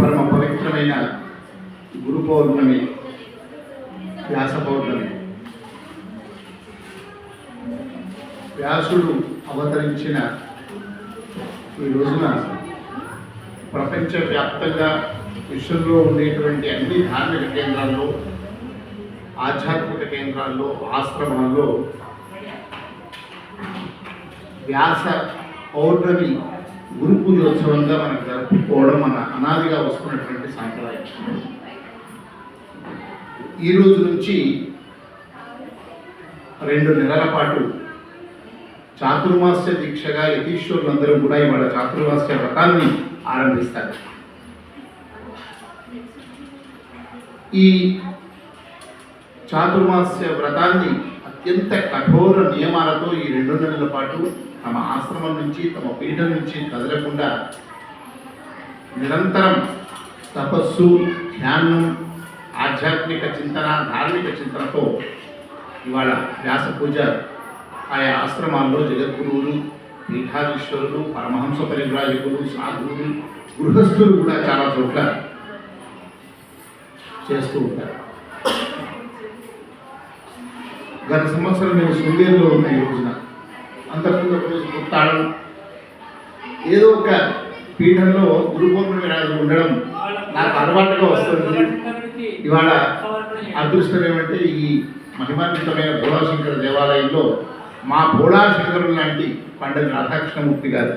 పరమ పవిత్రమైన గురు పౌర్ణమి వ్యాస పౌర్ణమి. వ్యాసుడు అవతరించిన ఈ రోజున ప్రపంచవ్యాప్తంగా విశ్వంలో ఉండేటువంటి అన్ని ధార్మిక కేంద్రాల్లో ఆధ్యాత్మిక కేంద్రాల్లో ఆశ్రమాల్లో వ్యాస పౌర్ణమి గురు పూజోత్సవంగా మనం జరుపుకోవడం మన అనాదిగా వస్తున్నటువంటి సాంప్రదాయం. ఈ రోజు నుంచి రెండు నెలల పాటు చాతుర్మాస్య దీక్షగా యతీశ్వరులందరూ కూడా ఇవాళ చాతుర్మాస్య వ్రతాన్ని ఆరంభిస్తారు. ఈ చాతుర్మాస్య వ్రతాన్ని అత్యంత కఠోర నియమాలతో ఈ రెండు నెలల పాటు తమ ఆశ్రమం నుంచి తమ పీఠం నుంచి కదలకుండా నిరంతరం తపస్సు ధ్యానం ఆధ్యాత్మిక చింతన ధార్మిక చింతనతో ఇవాళ వ్యాస పూజ ఆయా ఆశ్రమాల్లో జగద్గురువులు పీఠాధీశ్వరులు పరమహంస పరివ్రాజకులు సాధువులు గృహస్థులు కూడా చాలా చోట్ల చేస్తూ ఉంటారు. గత సంవత్సరం నేను శృంగేరిలో ఉన్న ఈ రోజున అంతకుముందు ఒకరోజు రోజు ఏదో ఒక పీఠంలో గురు రాజు ఉండడం నాకు అలవాటుగా వస్తుంది. ఇవాళ అదృష్టం ఏమంటే ఈ మహిమాన్వితమైన భోళాశంకర దేవాలయంలో మా భోళాశంకరులు లాంటి పండుగ రాధాకృష్ణమూర్తి గారు.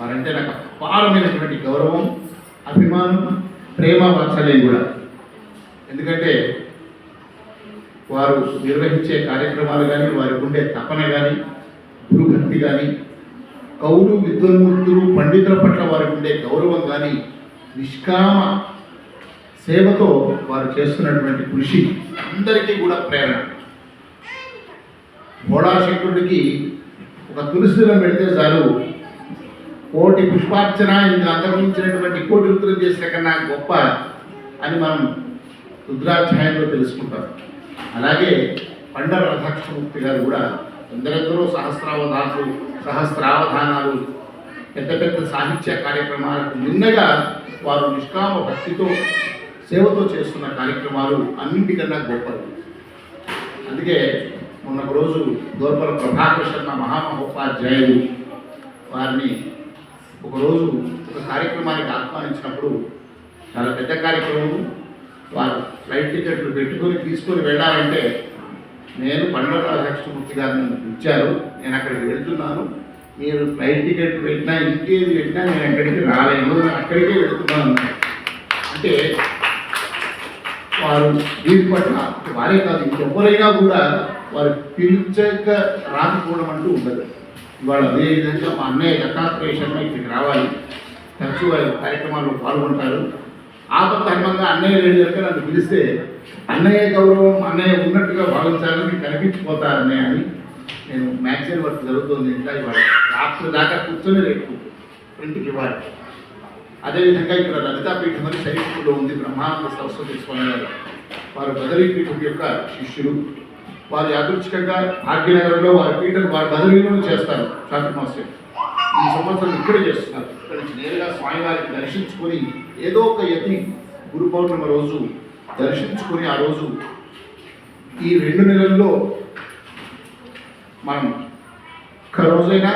వారంటే నాకు అపారమైనటువంటి గౌరవం అభిమానం ప్రేమ వాత్సల్యం కూడా. ఎందుకంటే వారు నిర్వహించే కార్యక్రమాలు కానీ వారికి ఉండే తపన కానీ గురుభక్తి కానీ కౌలు విద్వన్మూర్తులు పండితుల పట్ల వారికి ఉండే గౌరవం కానీ నిష్కామ సేవతో వారు చేస్తున్నటువంటి కృషి అందరికీ కూడా ప్రేరణ. భోళాశంకరుడికి ఒక తులసిదం పెడితే చాలు. కోటి పుష్పార్చన ఇందులో అంతరించినటువంటి కోటి రుద్రం చేసిన కన్నా గొప్ప అని మనం రుద్రాధ్యాయంలో తెలుసుకుంటాం. అలాగే పండర రాధాకృష్ణమూర్తి గారు కూడా ఎందరెందరో సహస్రావధానాలు సహస్రావధానాలు పెద్ద పెద్ద సాహిత్య కార్యక్రమాలకు నిన్నగా వారు నిష్కామ భక్తితో సేవతో చేస్తున్న కార్యక్రమాలు అన్నింటికన్నా గొప్పది అందుకే మొన్న రోజు దోర్పల ప్రభాకర్ శర్మ మహామహోపాధ్యాయులు వారిని ఒకరోజు ఒక కార్యక్రమానికి ఆహ్వానించినప్పుడు చాలా పెద్ద కార్యక్రమం వారు ఫ్లైట్ టికెట్లు పెట్టుకొని తీసుకొని వెళ్ళాలంటే నేను పండుగ రాధాకృష్ణమూర్తి గారిని ఇచ్చారు నేను అక్కడికి వెళ్తున్నాను. మీరు ఫ్లైట్ టికెట్ పెట్టినా ఇంకేది పెట్టినా నేను అక్కడికి రాలేను. నేను అక్కడికే వెళ్తున్నాను అంటే వారు దీని పట్ల వారే కాదు ఇంకెవరైనా కూడా వారు పిలిచక రాకపోవడం అంటూ ఉండదు. ఇవాళ అదే విధంగా మా అన్నయ్య దత్తాత్రేయ శర్మ ఇక్కడికి రావాలి. తరచూ వారి కార్యక్రమాల్లో పాల్గొంటారు. ఆపధర్మంగా అన్నయ్య లేడు చెప్పి నన్ను పిలిస్తే అన్నయ్య గౌరవం అన్నయ్య ఉన్నట్టుగా భావించాలని కనిపించిపోతారనే అని నేను మ్యాక్సిమం వర్క్ జరుగుతుంది. ఇంకా ఇవాళ రాత్రి దాకా కూర్చొని రేపు ప్రింట్కి ఇవ్వాలి అదేవిధంగా ఇక్కడ లలితాపీఠం అని శరీరంలో ఉంది. బ్రహ్మానంద సరస్వతి స్వామి గారు వారు బదరీపీఠం యొక్క శిష్యులు. వారు యాదృచ్ఛికంగా భాగ్యనగరంలో వారి పీఠం వారి బదరీలో చేస్తారు చాతుర్మాస్యం ఈ సంవత్సరం ఇక్కడే చేస్తున్నారు. ఇక్కడ నుంచి నేరుగా స్వామివారికి దర్శించుకొని ఏదో ఒక యతి గురు పౌర్ణమి రోజు దర్శించుకొని ఆ రోజు ఈ రెండు నెలల్లో మనం ఒక్క రోజైనా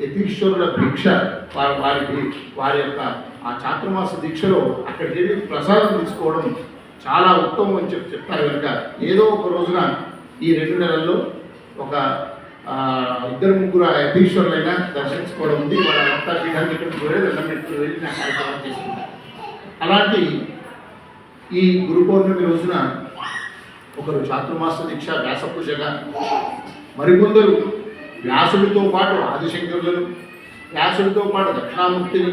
యతీశ్వరుల భిక్ష వారి వారికి వారి యొక్క ఆ చాతుర్మాస దీక్షలో అక్కడికి వెళ్ళి ప్రసాదం తీసుకోవడం చాలా ఉత్తమం అని చెప్పి చెప్తారు కనుక ఏదో ఒక రోజున ఈ రెండు నెలల్లో ఒక ఆ, ఇద్దరు ముగ్గురు ఆ యతీశ్వరులైనా దర్శించుకోవడం ఉంది. వాళ్ళంతా పీఠాన్ని ఇక్కడ ఇక్కడికి వెళ్ళి వెళ్ళి నా కార్యక్రమం చేసుకుంటారు అలాంటి ఈ గురు పౌర్ణమి రోజున ఒకరు చాతుర్మాస దీక్ష వ్యాస పూజగా మరికొందరు వ్యాసుడితో పాటు ఆదిశంకరులను వ్యాసుడితో పాటు దక్షిణామూర్తిని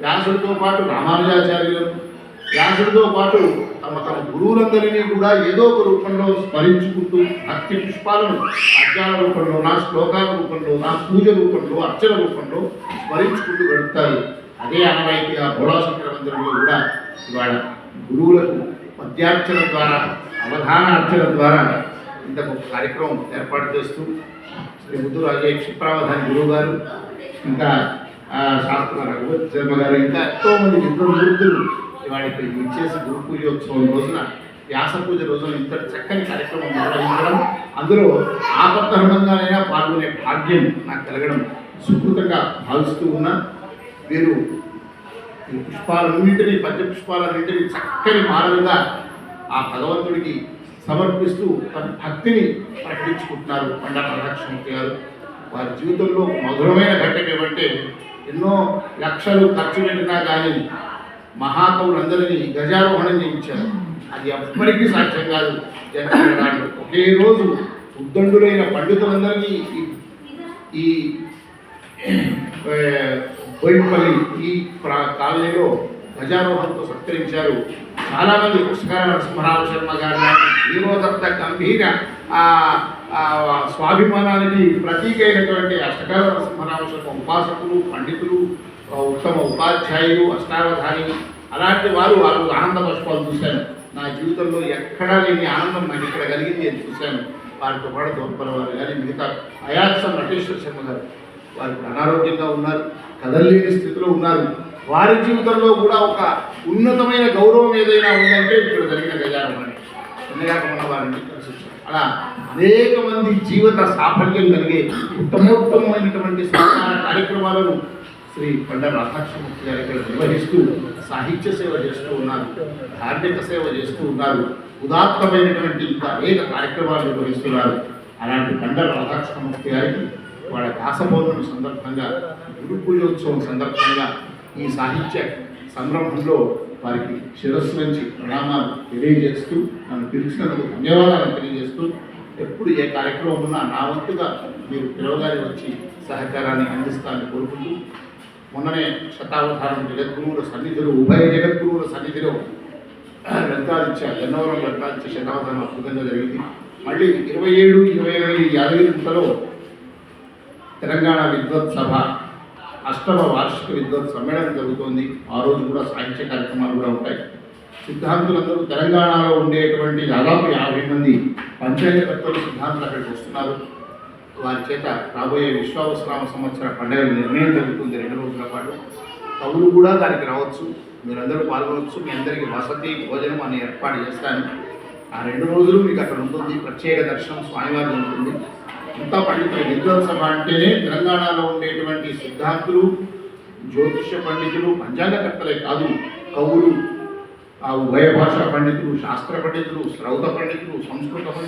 వ్యాసుడితో పాటు రామానుజాచార్యులను వ్యాసుడితో పాటు తమ తమ గురువులందరినీ కూడా ఏదో ఒక రూపంలో స్మరించుకుంటూ భక్తి పుష్పాలను అజ్ఞాన రూపంలో నా శ్లోకాల రూపంలో నా పూజ రూపంలో అర్చన రూపంలో స్మరించుకుంటూ గడుపుతారు. అదే అనవాయితీగా భోళాశంకర మందిరంలో కూడా ఇవాళ గురువులకు పద్యార్చన ద్వారా అవధాన అర్చన ద్వారా ఇంత గొప్ప కార్యక్రమం ఏర్పాటు చేస్తూ శ్రీ ముద్దు రాజయ్య క్షిప్రావధాని గురువు గారు ఇంకా శాస్త్ర రఘువత్ శర్మ గారు ఇంకా ఎంతో మంది విద్వద్మూర్తులు ఇవాళ ఇక్కడ విచ్చేసి గురు పూజోత్సవం రోజున వ్యాస పూజ రోజున ఇంత చక్కని కార్యక్రమం నిర్వహించడం అందులో ఆపత్తరుణంగానైనా పాల్గొనే భాగ్యం నాకు కలగడం సుకృతంగా భావిస్తూ ఉన్నా. వీరు ఈ పుష్పాలన్నింటినీ పంచపుష్పాలన్నింటినీ చక్కని మారలుగా ఆ భగవంతుడికి సమర్పిస్తూ తన భక్తిని ప్రకటించుకుంటున్నారు పండా రాధాకృష్ణమూర్తి గారు. వారి జీవితంలో మధురమైన ఘట్టం ఏమంటే ఎన్నో లక్షలు ఖర్చు పెట్టినా కానీ మహాకవులందరినీ గజారోహణం చేయించారు. అది ఎప్పటికీ సాధ్యం కాదు. జనరల్ ఒకే రోజు ఉద్దండులైన పండితులందరినీ ఈ- ఈ ఈ ప్రా- కాలనీలో గజారోహణతో సత్కరించారు. చాలామంది పుష్కర నరసింహరావు శర్మ గారు వీరోదత్త గంభీర ఆ, స్వాభిమానానికి ప్రతీక అయినటువంటి అష్టకాల నరసింహరావు శర్మ ఉపాసకులు పండితులు ఉత్తమ ఉపాధ్యాయులు అష్టావధాని అలాంటి వారు వారు ఆనంద పుష్పాలు చూశాను. నా జీవితంలో ఎక్కడా లేని ఆనందం నాకు ఇక్కడ కలిగింది అని చూశాను. వారితో పాటు దొంపల వారు కానీ మిగతా అయాత్సం నటేశ్వర శర్మ గారు వారు అనారోగ్యంగా ఉన్నారు కదలలేని స్థితిలో ఉన్నారు. వారి జీవితంలో కూడా ఒక ఉన్నతమైన గౌరవం ఏదైనా ఉందంటే ఇక్కడ జరిగిన గజారం ఎన్నగాక ఉన్న వారిని కలిసి అలా అనేక మంది జీవిత సాఫల్యం కలిగే ఉత్తమోత్తమైనటువంటి సహకార కార్యక్రమాలను శ్రీ పండ రాధాకృష్ణమూర్తి గారు ఇక్కడ నిర్వహిస్తూ సాహిత్య సేవ చేస్తూ ఉన్నారు ధార్మిక సేవ చేస్తూ ఉన్నారు ఉదాత్తమైనటువంటి ఇంకా అనేక కార్యక్రమాలు నిర్వహిస్తున్నారు. అలాంటి పండ రాధాకృష్ణమూర్తి గారికి వాళ్ళ దాస సందర్భంగా గురు పూజోత్సవం సందర్భంగా ఈ సాహిత్య సంరంభంలో వారికి శిరస్సు నుంచి ప్రణామాలు తెలియజేస్తూ నన్ను పిలిచినందుకు ధన్యవాదాలు తెలియజేస్తూ ఎప్పుడు ఏ కార్యక్రమం ఉన్నా నా వంతుగా మీరు పిలవగానే వచ్చి సహకారాన్ని అందిస్తానని కోరుకుంటూ మొన్ననే శతావధానం జగద్గురువుల సన్నిధిలో ఉభయ జగద్గురువుల సన్నిధిలో గ్రంథాలిచ్చ ఎన్నవరం గ్రంథాలిచ్చ శతావధానం అద్భుతంగా జరిగింది. మళ్ళీ ఇరవై ఏడు ఇరవై ఎనిమిది యాదగిరిగుంటలో తెలంగాణ విద్వత్ సభ అష్టమ వార్షిక విద్వత్ సమ్మేళనం జరుగుతోంది. ఆ రోజు కూడా సాహిత్య కార్యక్రమాలు కూడా ఉంటాయి. సిద్ధాంతులందరూ తెలంగాణలో ఉండేటువంటి దాదాపు యాభై మంది పంచాయతీకర్తలు సిద్ధాంతులు అక్కడికి వస్తున్నారు. వారి చేత రాబోయే విశ్వావసరామ సంవత్సర పండుగ నిర్ణయం జరుగుతుంది రెండు రోజుల పాటు. కవులు కూడా దానికి రావచ్చు మీరందరూ పాల్గొనవచ్చు మీ అందరికీ వసతి భోజనం అని ఏర్పాటు చేస్తాను. ఆ రెండు రోజులు మీకు అక్కడ ఉంటుంది ప్రత్యేక దర్శనం స్వామివారి ఉంటుంది. అంతా పండితులు విద్వత్ అంటేనే తెలంగాణలో ఉండేటువంటి సిద్ధాంతులు జ్యోతిష పండితులు పంచాంగకర్తలే కాదు కవులు ఆ ఉభయ భాషా పండితులు శాస్త్ర పండితులు శ్రౌత పండితులు సంస్కృత పండితులు